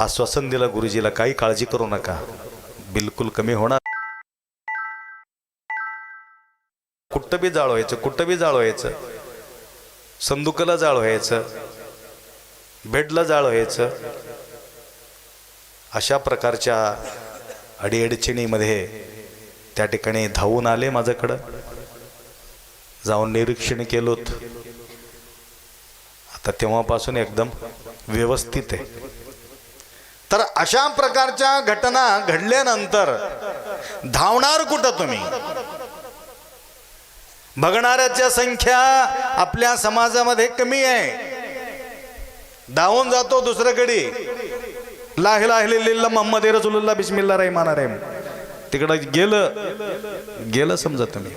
आश्वासन दिलं गुरुजीला काही काळजी करू नका. बिलकुल कमी होणार. कुठं बी जाळ व्हायचं कुठं बी जाळ व्हायचं. संदुकाला जाळ व्हायचं बेडला जाळ व्हायचं. अशा प्रकारच्या अडीअडचणीमध्ये त्या ठिकाणी धावून आले माझ्याकडं. जाऊन निरीक्षण केलोत. आता तेव्हापासून एकदम व्यवस्थित आहे. तर अशा प्रकारच्या घटना घडल्यानंतर धावणार कुठं तुम्ही? बघणाऱ्याच्या संख्या आपल्या समाजामध्ये कमी आहे. धावून जातो दुसऱ्याकडे लाह लाह लिल्ला मोहम्मद रसुल्ला बिस्मिल्ला रहिमान रेम तिकडं गेलं. गेलं समजा तुम्ही.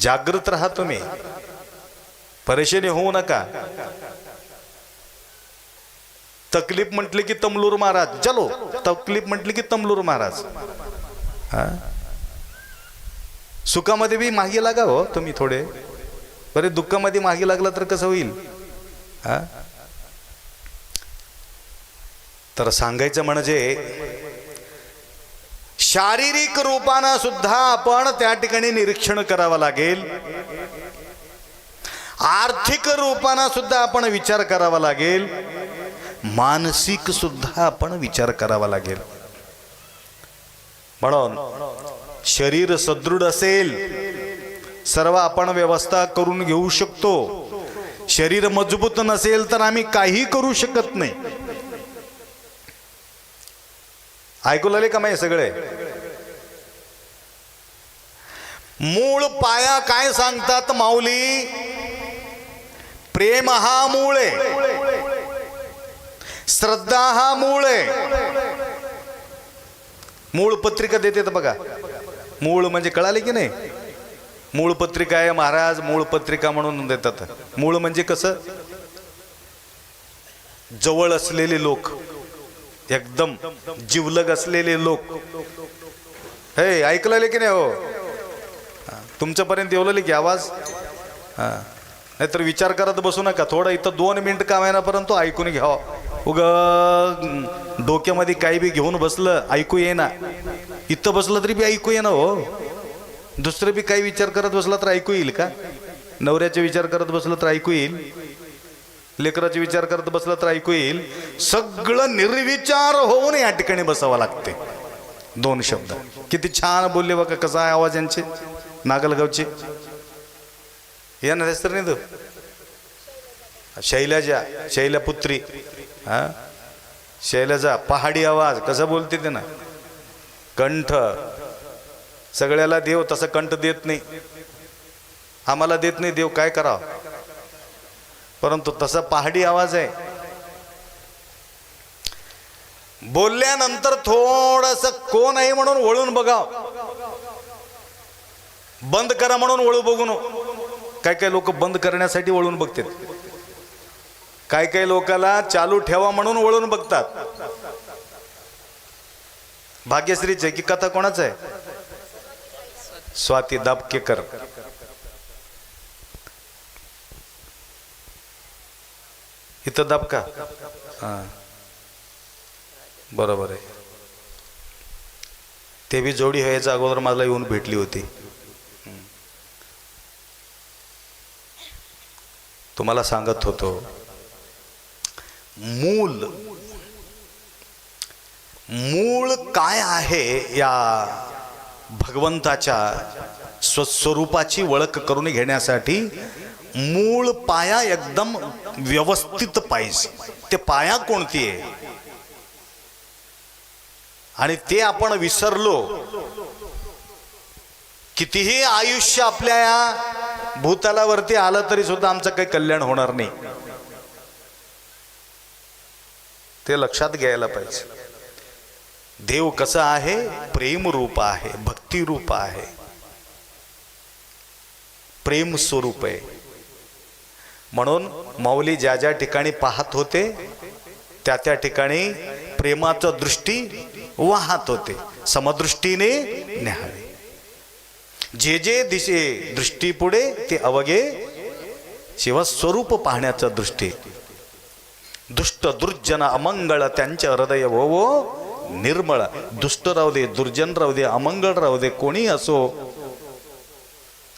जागृत राहा तुम्ही. परेशानी होऊ नका. तकलीफ म्हटली की तमलूर महाराज. चलो तकलीफ म्हटली की तमलूर महाराज. हा? सुखामध्ये बी मागे लागा हो तुम्ही थोडे. बरे दुःखामध्ये मागे लागला तर कसं होईल? हा? तर सांगायचं म्हणजे शारीरिक रूपानं सुद्धा आपण त्या ठिकाणी निरीक्षण करावं लागेल. आर्थिक रूपानं सुद्धा आपण विचार करावा लागेल. मानसिक सुद्धा आपण विचार करावा लागेल. म्हणून शरीर सदृढ असेल सर्व आपण व्यवस्था करून घेऊ शकतो. शरीर मजबूत नसेल तर आम्ही काही करू शकत नाही. ऐकू लागले का माहिती सगळे? मूळ पाया काय सांगतात माऊली? प्रेम हा मूळ आहे. श्रद्धा हा मूळ आहे. मूळ पत्रिका देते बघा. मूळ म्हणजे कळाले की नाही? मूळ पत्रिका आहे महाराज मूळ पत्रिका म्हणून देतात. मूळ म्हणजे कसं? जवळ असलेले लोक. एकदम जिवलग असलेले लोक. हे ऐकलेले की नाही हो? तुमच्यापर्यंत येवलेले की आवाज? हा. नाहीतर विचार करत बसू नका. थोडं इथं दोन मिनिट का महिन्यापर्यंत ऐकून घ्यावा हो. उग डोक्यामध्ये काही बी घेऊन बसलं ऐकू येईना. इथं बसलं तरी बी ऐकू येणं हो. दुसरं बी काही विचार करत बसला तर ऐकू येईल का? नवऱ्याचे विचार करत बसलं तर ऐकू येईल. लेकराचे विचार करत बसलं तर ऐकू येईल. सगळं निर्विचार होऊन या ठिकाणी बसावं लागते. दोन शब्द. किती छान बोलले बघा कसा आहे आवाज यांचे. नागलगावचे. या ना नाही तो? शैलजा शैलपुत्री हा? शैलजा पहाडी आवाज कसं बोलते ते ना? कंठ. सगळ्याला देव तसं कंठ देत नाही. आम्हाला देत नाही देव काय करावं? परंतु तसा पहाडी आवाज आहे. बोलल्यानंतर थोडस कोण आहे म्हणून वळून बघाव. बंद करा म्हणून वळू बघून काय काय लोक बंद करण्यासाठी वळून बघतात. काही काही लोकाला चालू ठेवा म्हणून वळून बघतात. भाग्यश्रीचे की कथा कोणाच आहे? स्वाती दाबकेकर इथं दाबका हा. बरोबर आहे. ते बी जोडी व्हायच्या अगोदर मला येऊन भेटली होती. तुम्हाला सांगत होतो. मूल. मूळ काय आहे या भगवंताच्या स्वस्वरूपाची ओळख करून घेण्यासाठी? मूळ पाया एकदम व्यवस्थित पाहिजे. ते पाया कोणती आहे? आणि ते आपण विसरलो कितीही आयुष्य आपल्या या भूतलावरती आलं तरी सुद्धा आमचं काही कल्याण होणार नाही. ते लक्षात घ्यायला पाहिजे. देव कसं आहे? प्रेम रूप आहे भक्ती रूप आहे. प्रेम स्वरूप आहे. म्हणून माऊली ज्या ज्या ठिकाणी पाहत होते त्या त्या ठिकाणी प्रेमाचा दृष्टी वाहत होते. समदृष्टीने न्याहावे जे जे दिशे दृष्टी पुढे ते अवघे शिवस्वरूप पाहण्याचा दृष्टी. दुष्ट दुर्जन अमंगळ त्यांच्या हृदय वो निर्मळ दुष्ट राहू दे दुर्जन राहू दे अमंगळ राहू दे कोणी असो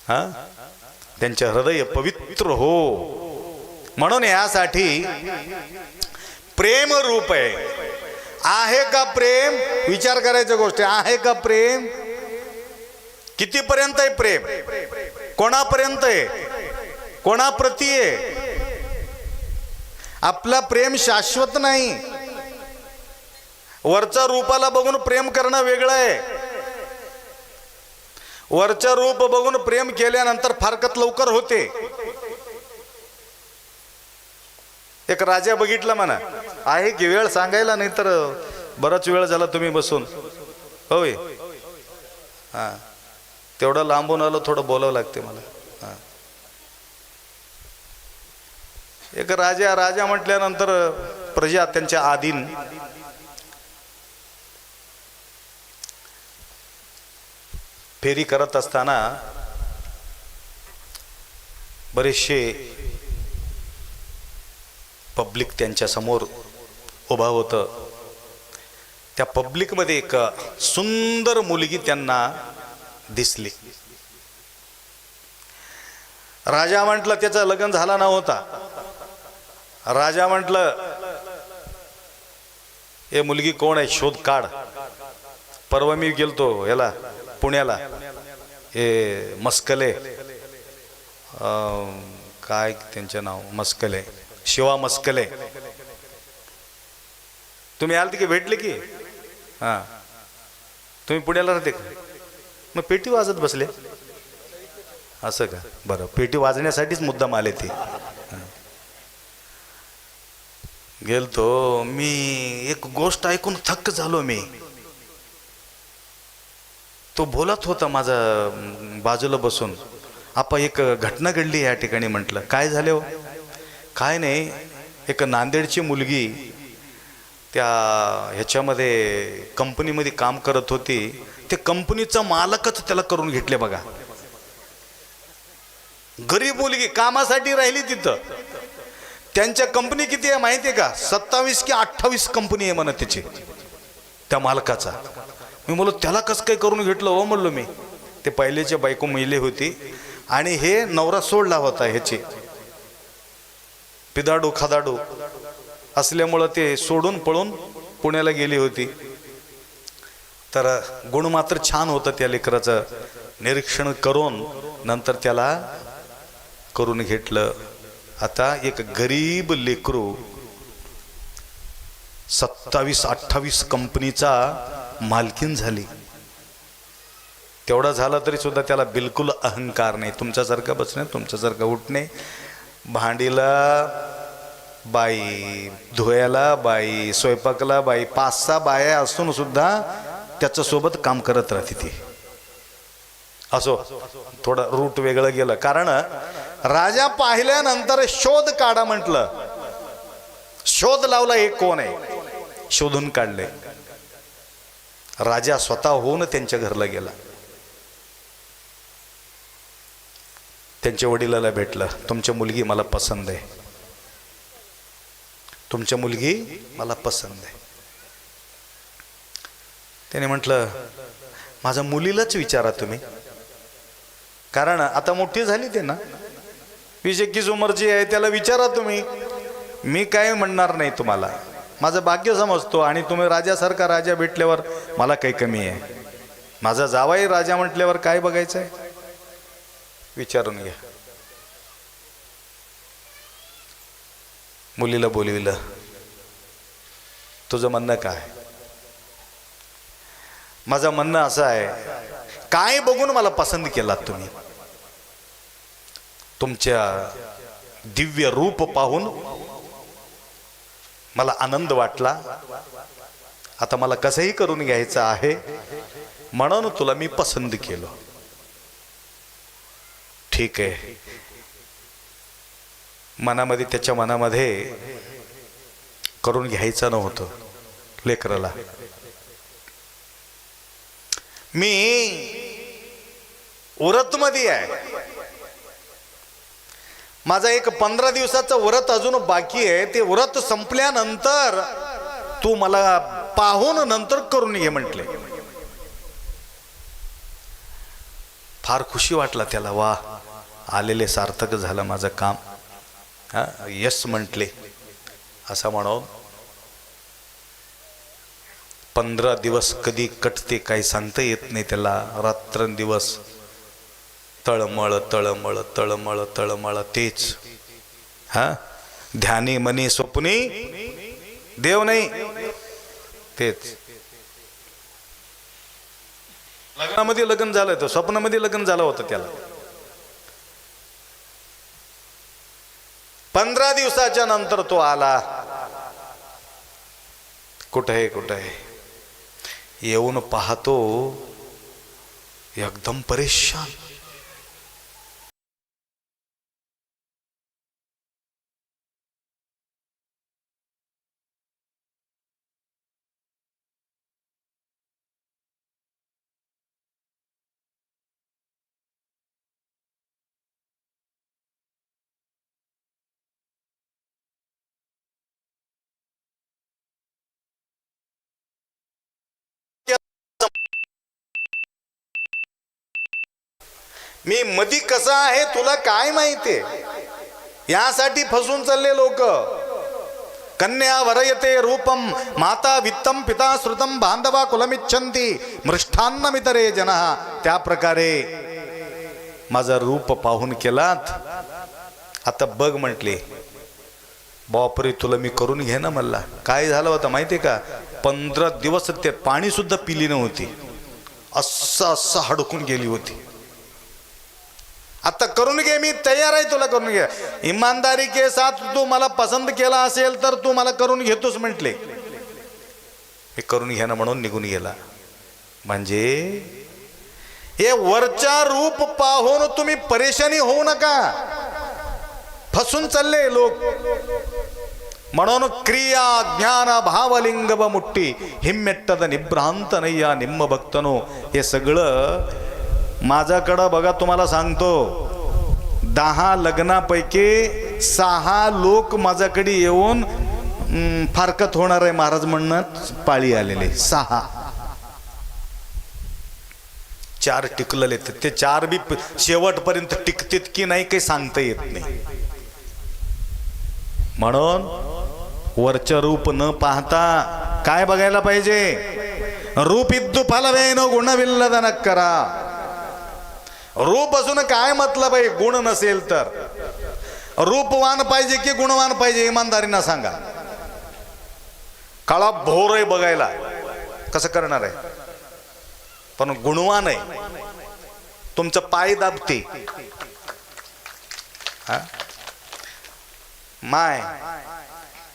हा त्यांचे हृदय पवित्र हो म्हणून यासाठी प्रेम रूप आहे आहे का प्रेम विचार करायची गोष्ट आहे. आहे का प्रेम कितीपर्यंत आहे प्रेम कोणापर्यंत आहे कोणाप्रती आहे आपला प्रेम शाश्वत नाही. वरच्या रूपाला बघून प्रेम करणं वेगळं आहे. वरचं रूप बघून प्रेम केल्यानंतर फारकत लवकर होते. एक राजा बघितला म्हणा. आहे की वेळ सांगायला नाही तर बराच वेळ झाला तुम्ही बसून. होय. हा. तेवढं लांबून आलं थोडं बोलावं लागते मला. एक राजा राजा म्हटल्यानंतर प्रजा त्यांच्या आधीन. फेरी करत असताना बरेचसे पब्लिक त्यांच्यासमोर उभा होतं. त्या पब्लिकमध्ये एक सुंदर मुलगी त्यांना दिसली. राजा म्हटलं त्याचं लग्न झाला नव्हता. राजा म्हटलं हे मुलगी कोण आहे? शोध काढ. परवा मी गेलतो याला पुण्याला. हे मस्कले. काय त्यांचं नाव? मस्कले. शिवा मस्कले. तुम्ही आलते की भेटले की? हां. तुम्ही पुण्याला राहते का? मग पेटी वाजत बसले. असं का? बरं पेटी वाजण्यासाठीच मुद्दाम आले ते. गेलतो मी एक गोष्ट ऐकून थक्क झालो मी. तो बोलत होता माझा बाजूला बसून आपा एक घटना घडली या ठिकाणी म्हटलं. काय झाले हो? काय नाही एक नांदेडची मुलगी त्या ह्याच्यामध्ये कंपनीमध्ये काम करत होती. ते कंपनीचा मालकच त्याला करून घेतले बघा. गरीब मुलगी कामासाठी राहिली तिथं. त्यांच्या कंपनी किती आहे माहिती आहे का? सत्तावीस की अठ्ठावीस कंपनी आहे म्हणा त्याची. त्या मालकाचा. मी म्हणलो त्याला कसं काय करून घेतलं हो म्हणलो मी. ते पहिलेच्या बायको महिले होती आणि हे नवरा सोडला होता ह्याची. पिदाडू खादाडू असल्यामुळं ते सोडून पळून पुण्याला गेली होती. तर गुण मात्र छान होतं त्या लेकराचं. निरीक्षण करून नंतर त्याला करून घेतलं. आता एक गरीब लेकरू सत्तावीस अठ्ठावीस कंपनीचा मालकीन झाली. तेवढा झाला तरी सुद्धा त्याला बिलकुल अहंकार नाही. तुमच्यासारखं बसणे तुमच्यासारखं उठणे. भांडीला बाई धुयाला बाई स्वयंपाकला बाई पाच सहा बाया असून सुद्धा त्याच्यासोबत काम करत राहते ती. असो थोडं रूट वेगळं गेलं. कारण राजा पाहिल्यानंतर शोध काढा म्हटलं. शोध लावला हे कोण आहे? शोधून काढले. राजा स्वतः होऊन त्यांच्या घरला गेला. त्यांच्या वडिलाला भेटलं तुमची मुलगी मला पसंत आहे. तुमच्या मुलगी मला पसंद आहे. त्याने म्हटलं माझ्या मुलीलाच विचारा तुम्ही. कारण आता मोठी झाली ते ना. वीस एकवीस उमरची आहे त्याला विचारा तुम्ही. मी काय म्हणणार नाही तुम्हाला. माझं भाग्य समजतो आणि तुम्ही राजासारखा राजा भेटल्यावर मला काही कमी आहे. माझा जावाई राजा म्हटल्यावर काय बघायचं आहे? विचारून घ्या. मुलीला बोलविलं. तुझं म्हणणं काय? माझं म्हणणं असं आहे काय बघून मला पसंत केलात तुम्ही? तुमच्या दिव्य रूप पाहून मला आनंद वाटला. आता मला कसंही करून घ्यायचं आहे म्हणून तुला मी पसंत केलं. ठीक आहे. मनामध्ये त्याच्या मनामध्ये करून घ्यायचं नव्हतं लेकराला. मी उरतमध्ये आहे. माझा एक पंधरा दिवसाचं व्रत अजून बाकी आहे. ते व्रत संपल्यानंतर तू मला पाहून नंतर करून घे म्हटले. फार खुशी वाटला त्याला वा आलेले सार्थक झालं माझं काम. हा यस म्हटले. असं म्हणून पंधरा दिवस कधी कटते काही सांगता येत नाही त्याला. रात्रंदिवस तळमळ तळमळ तळमळ तळमळ तेच. हा? ध्यानी मनी स्वप्नी? देव नाही. तेच. लग्नामध्ये लग्न झालं होतं स्वप्नामध्ये लग्न झालं होतं त्याला. पंधरा दिवसाच्या नंतर तो आला. कुठं आहे कुठं? आहे येऊन पाहतो एकदम परेशान. मी मधी कसा आहे तुला काय माहिती? यासाठी फसून चालले लोक. कन्या वरयते रूपम माता वित्तम पिता श्रुतम बांधवा कुलमिच्छंती मृष्ठान्न मितरे जन. त्या प्रकारे माझं रूप पाहून केलात. आता बघ म्हटले बापरे तुला मी करून घे ना मला काय झालं होतं माहितीये का? पंधरा दिवस ते पाणी सुद्धा पिली नव्हती. असं असं हडकून गेली होती. आता करून घे मी तयार आहे तुला करून घे. इमानदारी के साथ तू मला पसंत केला असेल तर तू मला करून घेतोस म्हटले. मी करून घे ना म्हणून निघून गेला. म्हणजे हे वरच्या रूप पाहून तुम्ही परेशानी होऊ नका. फसून चालले लोक. म्हणून क्रिया ज्ञान भावलिंग व मुठ्ठी हिम्मेट्टद निभ्रांत नय्या निम्म भक्तनो. हे सगळं माझ्याकडं बघा तुम्हाला सांगतो. दहा लग्नापैकी सहा लोक माझ्याकडे येऊन फारकत होणार आहे महाराज म्हणणं. पाळी आलेले सहा. चार टिकलेले ते चार बी शेवटपर्यंत टिकतेत की नाही काही सांगता येत नाही. म्हणून वरचं रूप न पाहता काय बघायला पाहिजे? रूप इद्दू फलवेनो गुणविल्लदन करा रूप असून काय मतलब आहे? गुण नसेल तर. रूपवान पाहिजे की गुणवान पाहिजे इमानदारीनं सांगा. काळा भोर आहे बघायला. कसं करणार आहे? पण गुणवान आहे. तुमचं पाय दाबते. हा? माय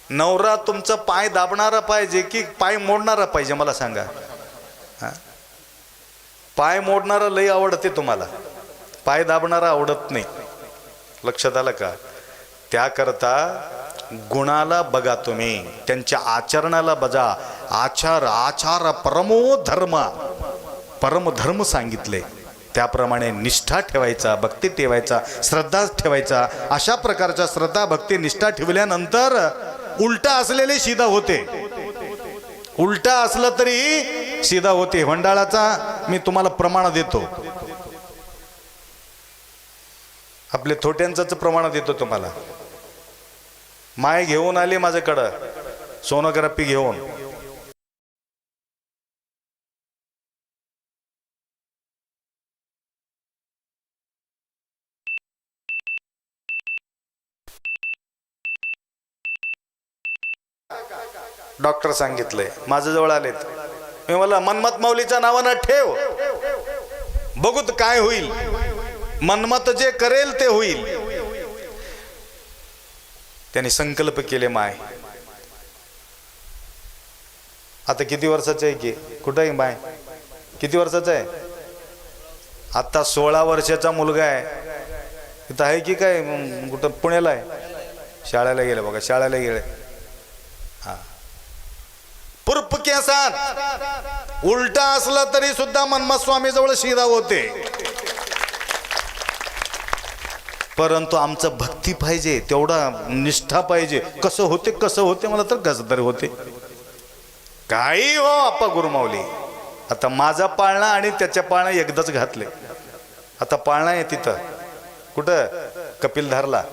नवरा तुमचं पाय दाबणारा पाहिजे की पाय मोडणारा पाहिजे? मला सांगा. पाय मोडणारा लई आवडते तुम्हाला. पाय दाबणारा आवडत नाही. लक्षात आलं का? त्याकरता गुणाला बघा तुम्ही. त्यांच्या आचरणाला बजा. आचार आचार परमो धर्म. परमधर्म सांगितले. त्याप्रमाणे निष्ठा ठेवायचा भक्ती ठेवायचा श्रद्धा ठेवायचा. अशा प्रकारच्या श्रद्धा भक्ती निष्ठा ठेवल्यानंतर उलटा असलेले शिदा होते. उलटा असलं तरी शिदा होते. हंडाळाचा मी तुम्हाला प्रमाण देतो. आपले थोट्यांचं प्रमाण देतो तुम्हाला. माय घेऊन आले माझ्याकडं. सोनोग्राफी घेऊन. डॉक्टर सांगितलंय माझ्या जवळ आलेत. मी मला मनमत माऊलीच्या नावानं ठेव. बघूत काय होईल. मनमत जे करेल ते होईल. त्यांनी संकल्प केले माय. आता किती वर्षाचं आहे की? कुठं आहे माय? किती वर्षाचं आहे? आता सोळा वर्षाचा मुलगा आहे. इथं आहे की काय? कुठं? पुण्याला आहे. शाळेला गेलं बघा शाळेला गेले. हा. पुरप केसात उलटा असला तरी सुद्धा मनमत स्वामी जवळ शिरा होते. परंतु आमचं भक्ती पाहिजे तेवढा निष्ठा पाहिजे. कसं होते कसं होते मला तर कसं होते. काही हो आप्पा गुरुमावली आता माझा पाळणा आणि त्याच्या पाळणा एकदाच घातले. आता पाळणा आहे तिथं. कुठं? कपिलधारला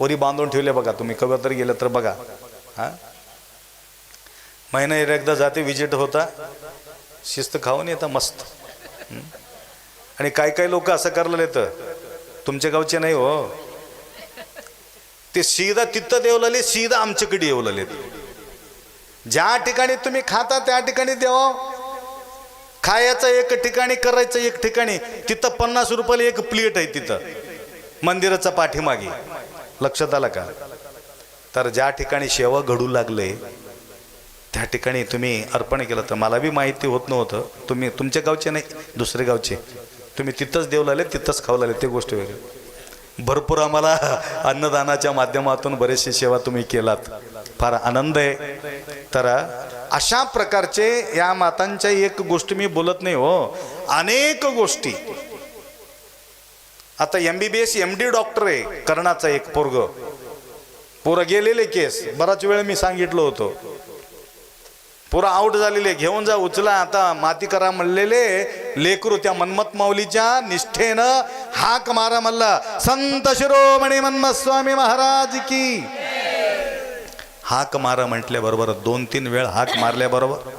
वरी बांधून ठेवले बघा तुम्ही. कवर तर गेलं तर बघा. हा? महिना एकदा जाते विजिट होता. शिस्त खाऊन येतं मस्त. आणि काय काय लोक असं करलेलं येतं. तुमच्या गावचे नाही हो. ते सीधा तिथं देवलेले सीधा आमच्याकडे येवलेले. ज्या ठिकाणी तुम्ही खाता त्या ठिकाणी देवा. खायचं एक ठिकाणी करायचं एक ठिकाणी. तिथं पन्नास रुपयाला एक प्लेट आहे तिथं. मंदिराचा पाठीमागे. लक्षात आलं का? तर ज्या ठिकाणी सेवा घडू लागले त्या ठिकाणी तुम्ही अर्पण केलं तर मला बी माहिती होत नव्हतं. तुम्ही तुमच्या गावचे नाही दुसरे गावचे. तुम्ही तिथंच देऊ लागले तिथंच खाऊ लागले ते गोष्ट वेगळी. भरपूर आम्हाला अन्नदानाच्या माध्यमातून बरेचशी सेवा तुम्ही केलात. फार आनंद आहे. तर अशा प्रकारचे या मातांच्या एक गोष्ट मी बोलत नाही हो अनेक गोष्टी. आता M B B S M D doctor आहे कर्णाचा एक पोरग. पोरं गेलेले केस बराच वेळ मी सांगितलं होतं. पुरा आउट झालेले घेऊन जा उचला. आता माती करा म्हणलेले लेकरू त्या मनमत माऊलीच्या निष्ठेनं हाक मारा म्हणला. संत शिरोमणी मन्मत स्वामी महाराज की. हाक मारा म्हटल्याबरोबर दोन तीन वेळ हाक मारल्याबरोबर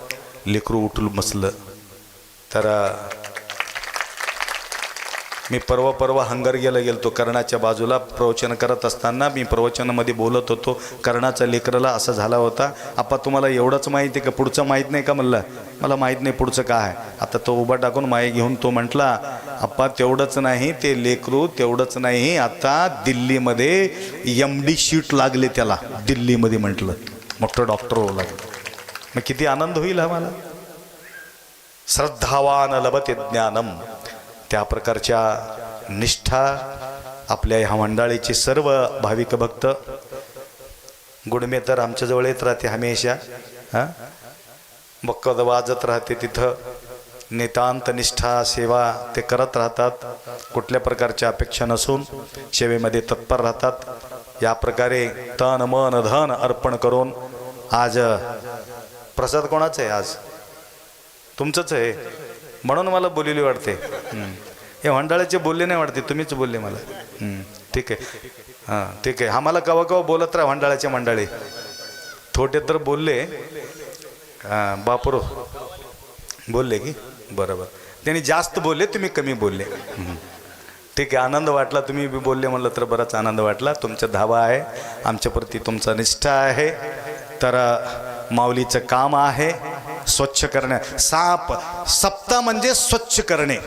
लेकरू उठून बसलं. तर मी परवा परवा हंगर गेला गेलतो. कर्णाच्या बाजूला प्रवचन करत असताना मी प्रवचनामध्ये बोलत होतो कर्णाचा लेकराला असा झाला होता आपा तुम्हाला एवढंच माहिती आहे का? पुढचं माहीत नाही का? म्हणलं. मला माहीत नाही पुढचं काय आहे. आता तो उभा टाकून माई घेऊन तो म्हटला आप्पा तेवढंच नाही ते लेकरू तेवढंच नाही आता दिल्लीमध्ये एम डी शीट लागले त्याला. दिल्लीमध्ये म्हटलं. मोठं डॉक्टर होऊ लागलं. मग किती आनंद होईल हा मला. श्रद्धावान लभते ज्ञानम. त्या प्रकारच्या निष्ठा आपल्या ह्या मंडळीचे सर्व भाविक भक्त. गुडमे तर आमच्याजवळ येत राहते हमेशा. हां? बक्कद वाजत राहते तिथं. नितांत निष्ठा सेवा ते करत राहतात. कुठल्या प्रकारच्या अपेक्षा नसून सेवेमध्ये तत्पर राहतात. या प्रकारे तन मन धन अर्पण करून आज प्रसाद कोणाचं आहे आज? तुमचंच आहे. म्हणून मला बोललेली वाटते. हे मंडळाचे बोलले नाही वाटते तुम्हीच बोलले मला. ठीक आहे. हां ठीक आहे. आम्हाला कवा कवा बोलत राहा मंडळाचे मंडळी. थोटे तर बोलले. हां बापरो. बोलले की? बरोबर. त्यांनी जास्त बोलले तुम्ही कमी बोलले. ठीक आहे आनंद वाटला. तुम्ही बी बोलले म्हणलं तर बराच आनंद वाटला. तुमचा धावा आहे. आमच्याप्रती तुमचा निष्ठा आहे. तर माऊलीचं काम आहे. स्वच्छ करणे. साप सप्ताह म्हणजे स्वच्छ करणे.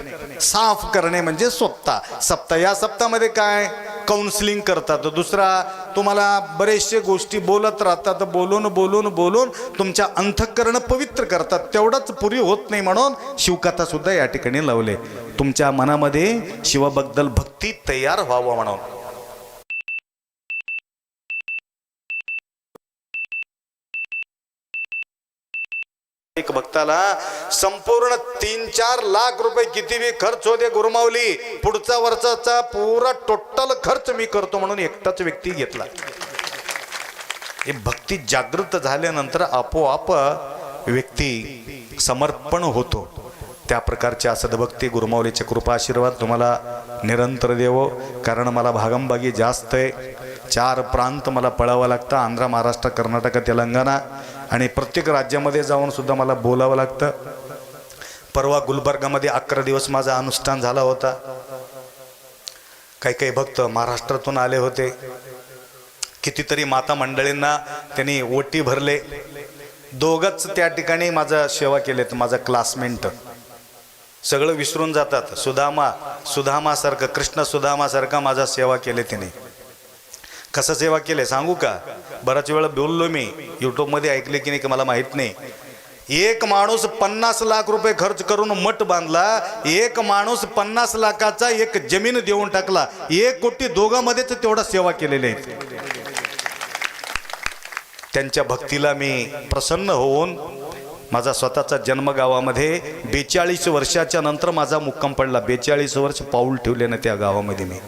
साफ करणे म्हणजे स्वप्ता. सप्ताह या सप्तामध्ये काय? काउन्सिलिंग करतात. दुसरा तुम्हाला बरेचसे गोष्टी बोलत राहतात. बोलून बोलून बोलून तुमच्या अंतःकरण पवित्र करतात. तेवढंच पुरी होत नाही म्हणून शिवकथा सुद्धा या ठिकाणी लावले. तुमच्या मनामध्ये शिवाबद्दल भक्ती तयार व्हावं म्हणून. एक भक्ताला संपूर्ण तीन चार लाख रुपये किती बी खर्च होते गुरुमावली. पुढचा वर्षाचा पुरा टोटल खर्च मी करतो म्हणून एकटाच व्यक्ती घेतला. हे भक्ती जागृत झाल्यानंतर आपोआप व्यक्ती समर्पण होतो. त्या प्रकारची असदभक्ती गुरुमावलीचे कृपा आशीर्वाद तुम्हाला निरंतर देवो. कारण मला भागंबागी जास्त आहे. चार प्रांत मला पळावं लागतं. आंध्र महाराष्ट्र कर्नाटक तेलंगणा आणि प्रत्येक राज्यामध्ये जाऊन सुद्धा मला बोलावं लागतं. परवा गुलबर्गामध्ये अकरा दिवस माझा अनुष्ठान झाला होता. काही काही भक्त महाराष्ट्रातून आले होते. कितीतरी माता मंडळींना त्यांनी ओटी भरले. दोघच त्या ठिकाणी माझा सेवा केलेत माझा क्लासमेंट. सगळं विसरून जातात. सुधामा सुधामासारखं कृष्ण सुधामासारखा माझा सेवा केले त्याने कसं सेवा केले सांगू का? बराच वेळा बोललो मी यूट्यूबमध्ये ऐकले की नाही की मला माहीत नाही. एक माणूस पन्नास लाख रुपये खर्च करून मठ बांधला एक माणूस पन्नास लाखाचा एक जमीन देऊन टाकला एक कोटी दोघांमध्येच तेवढा सेवा केलेले आहेत. त्यांच्या भक्तीला मी प्रसन्न होऊन माझा स्वतःचा जन्मगावामध्ये बेचाळीस वर्षाच्या नंतर माझा मुक्काम पडला. बेचाळीस वर्ष पाऊल ठेवले ना त्या गावामध्ये मी.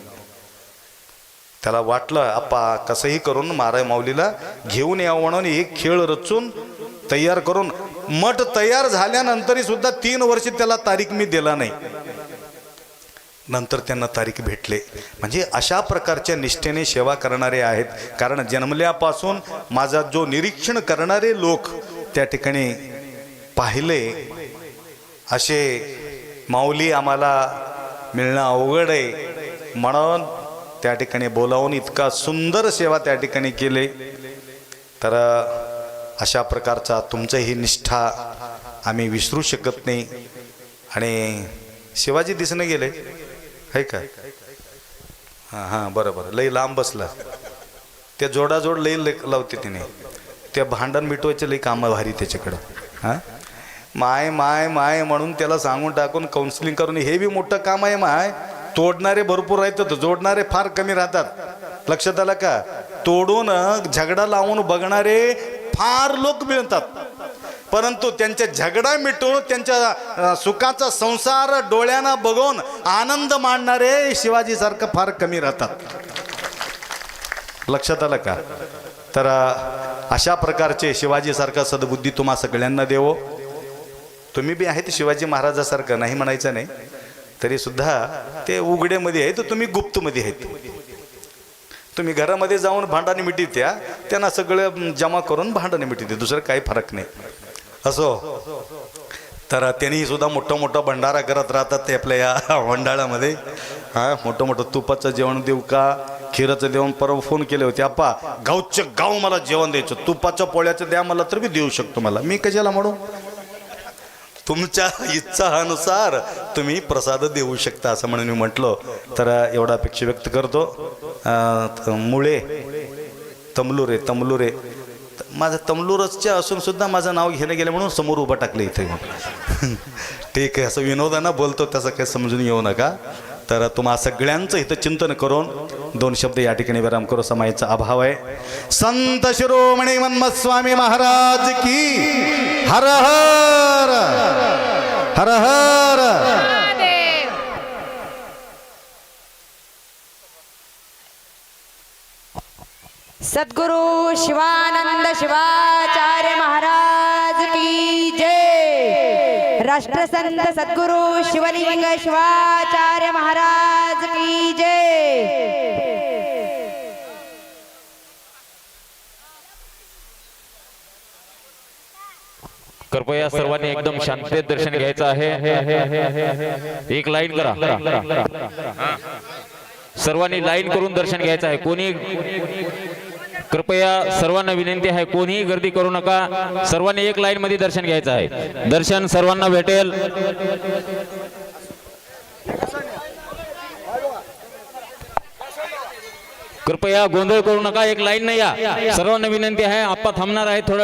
त्याला वाटलं आप्पा कसंही करून माराय माऊलीला घेऊन यावं म्हणून एक खेळ रचून तयार करून. मठ तयार झाल्यानंतरही सुद्धा तीन वर्ष त्याला तारीख मी दिला नाही. नंतर त्यांना तारीख भेटले. म्हणजे अशा प्रकारच्या निष्ठेने सेवा करणारे आहेत. कारण जन्मल्यापासून माझा जो निरीक्षण करणारे लोक त्या ठिकाणी पाहिले असे माऊली आम्हाला मिळणं अवघड आहे. म्हणून त्या ठिकाणी बोलावून इतका सुंदर सेवा त्या ठिकाणी केले. तर अशा प्रकारचा तुमचंही निष्ठा आम्ही विसरू शकत नाही. आणि शिवाजी दिसणं गेले. आहे का? हां हां बरं बरं लई लांब बसला. त्या जोडाजोड लई लावते तिने. त्या भांडण मिटवायचे लई कामं भारी त्याच्याकडं. हां? माय माय माय म्हणून त्याला सांगून टाकून काउन्सिलिंग करून हे बी मोठं काम आहे माय. तोडणारे भरपूर राहतात जोडणारे फार कमी राहतात. लक्षात आलं का? तोडून झगडा लावून बघणारे फार लोक मिळतात. परंतु त्यांच्या झगडा मिटून त्यांच्या सुखाचा संसार डोळ्यांना बघून आनंद मांडणारे शिवाजीसारखं फार कमी राहतात. लक्षात आलं का? तर अशा प्रकारचे शिवाजीसारखा सद्बुद्धी तुम्हा सगळ्यांना देवो. तुम्ही बी आहेत शिवाजी महाराजासारखं नाही म्हणायचं नाही. तरी सुद्धा ते उघड्यामध्ये आहे तर तुम्ही गुप्तमध्ये आहेत. तुम्ही घरामध्ये जाऊन भांडाने मिटी त्या त्यांना सगळं जमा करून भांडाने मिटीत दुसरं काही फरक नाही. असो. तर त्यांनी सुद्धा मोठं मोठं भंडारा करत राहतात ते आपल्या या मंडळामध्ये. हा मोठं मोठं तुपाचं जेवण देऊ का? खिराचं जेवण परवा फोन केले होते आप्पा गावचं गाव मला जेवण द्यायचं तुपाच्या पोळ्याचं द्या मला तर मी देऊ शकतो मला. मी कशाला म्हणू? तुमच्या इच्छानुसार तुम्ही प्रसाद देऊ शकता असं म्हणून मी म्हटलो. तर एवढा अपेक्षा व्यक्त करतो. मुळे तमलुरे तमलुरे. माझं तमलुरच्या असून सुद्धा माझं नाव घेणं गेलं म्हणून समोर उभं टाकलं इथे. ठीक आहे असं विनोदांना बोलतो तसं काही समजून येऊ नका. तर तुम्हा सगळ्यांचं इथं चिंतन करून दोन शब्द या ठिकाणी विराम करू. समायाचा अभाव आहे. संत शिरोमणी मन्मस्वामी महाराज की हर हर! हर हर। सद्गुरु शिवानंद शिवाचार्य महाराज की जय। राष्ट्रसंत सद्गुरु शिवलिंग शिवाचार्य महाराज की जय। कृपया सर्वांनी एकदम शांततेत दर्शन घ्यायचं आहे. एक लाईन करा. सर्वांनी लाईन करून दर्शन घ्यायचं आहे. कोणी कृपया सर्वांना विनंती आहे. कोणीही गर्दी करू नका. सर्वांनी एक लाईन मध्ये दर्शन घ्यायचं आहे. दर्शन सर्वांना भेटेल. कृपया गोंधळ करू नका. एक लाईन नाही या. सर्वांना विनंती आहे. आप्पा थांबणार आहे थोडा